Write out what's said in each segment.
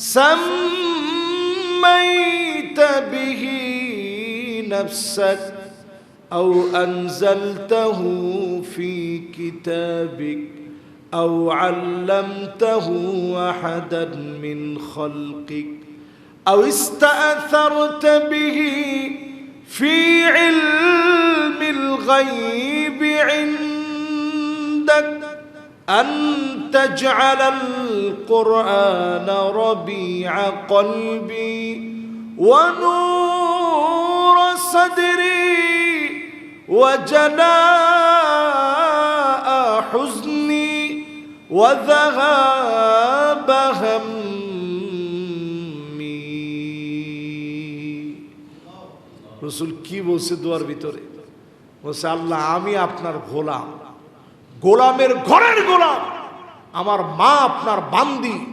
سميت به نفسك أو أنزلته في كتابك أو علمته أحدا من خلقك أو استأثرت به في علم الغيب عندك. أن تجعل القرآن ربيع قلبي ونور صدري وجلاء حزني وذهاب همي রসুল কি বলছে দোয়ার ভিতরে বলছে আল্লাহ আমি আপনার গোলাম গোলামের ঘরের গোলাম। আমার মা আপনার বান্দি।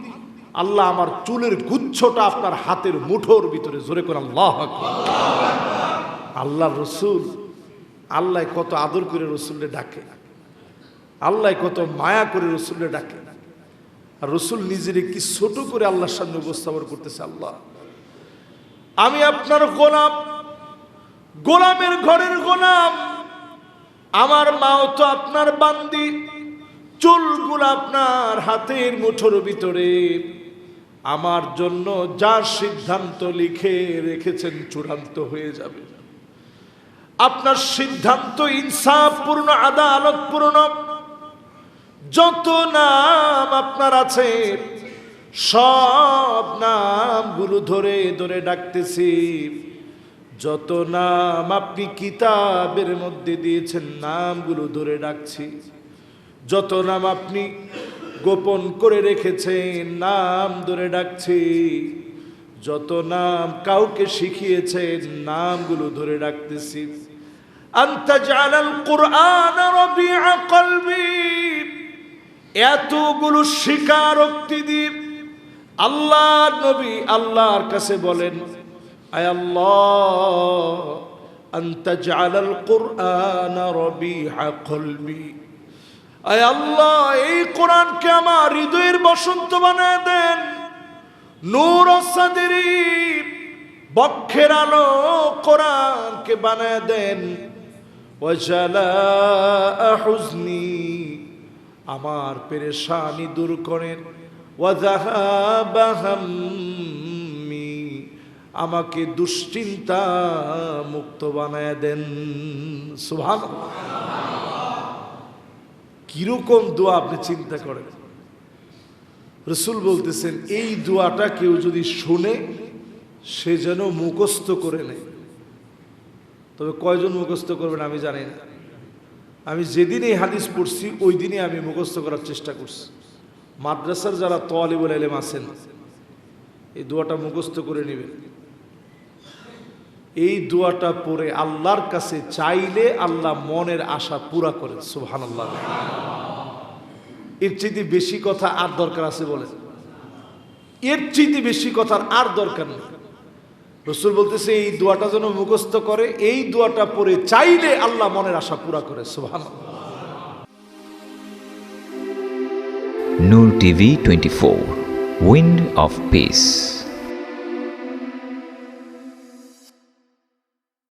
আল্লাহ আমার চুলের গুচ্ছটা আপনার হাতের মুঠোর ভিতরে জোরে করে আল্লাহ আল্লাহ রসুল, আল্লাহ কত আদর করে রসুলরে ডাকে। আল্লাহ কত মায়া করে রসুলরে ডাকে। রসুল নিজের কি ছোট করে আল্লাহর সামনে উপস্থাপন করতেছে আল্লাহ। আমি আপনার গোলাম, গোলামের ঘরের গোলাম। আমার মাও তো আপনার বান্দি। চুলগুলো আপনার হাতের মুঠোর ভিতরে। আমার জন্য যার সিদ্ধান্ত লিখে রেখেছেন চূড়ান্ত হয়ে যাবে। আপনার সিদ্ধান্ত ইনসাফপূর্ণ, আদালতপূর্ণ। যত নাম আপনার আছে, সব নামগুলো ধরে ধরে ডাকতেছি। যত নাম আপনি কিতাবের মধ্যে দিয়েছেন, নামগুলো ধরে ডাকছি যত নাম আপনি গোপন করে রেখেছেন, নাম ধরে ডাকছি যত নাম কাউকে শিখিয়েছেন, নামগুলো ধরে ডাকতেছি আন্তা জালাল কোরআন এতগুলো স্বীকারোক্তি দ্বীপ আল্লাহ নবী আল্লাহর কাছে বলেন আয় আল্লাহ আন্তা জালাল কোরআন রবিআ কলবি। আয় আল্লাহ, এই কোরআনকে আমার হৃদয়ের বসন্ত বানায় দেন। নূর সাদেরি বক্ষের আলো কোরআনকে বানায় দেন। হুজনি, আমার পেরেশানি দূর করেন। ওয়াজাহাবা হাম্মি আমাকে দুশ্চিন্তা মুক্ত বানায় দেন। সুবহানাল্লাহ। কীরকম দোয়া আপনি চিন্তা করেন? রসুল বলতেছেন, এই দোয়াটা কেউ যদি শুনে, সে যেন মুখস্থ করে নেয়। তবে কয়জন মুখস্থ করবেন আমি জানি না। আমি যেদিন এই হাদিস পড়ছি, ওই দিনই আমি মুখস্থ করার চেষ্টা করছি। মাদ্রাসার যারা তোয়ালিবুল এলেম আছেন, এই দোয়াটা মুখস্থ করে নেবেন। এই দোয়াটা পড়ে আল্লাহর কাছে চাইলে আল্লাহ মনের আশা পুরা করেন সুহান আল্লাহ এর চাইতে বেশি কথা আর দরকার আছে বলে এর চাইতে বেশি কথার আর দরকার নেই। রসুল বলতেছে, এই দোয়াটা যেন মুখস্থ করে, এই দোয়াটা পড়ে চাইলে আল্লাহ মনের আশা পুরা করে সুহান Noor TV 24 Wind of Peace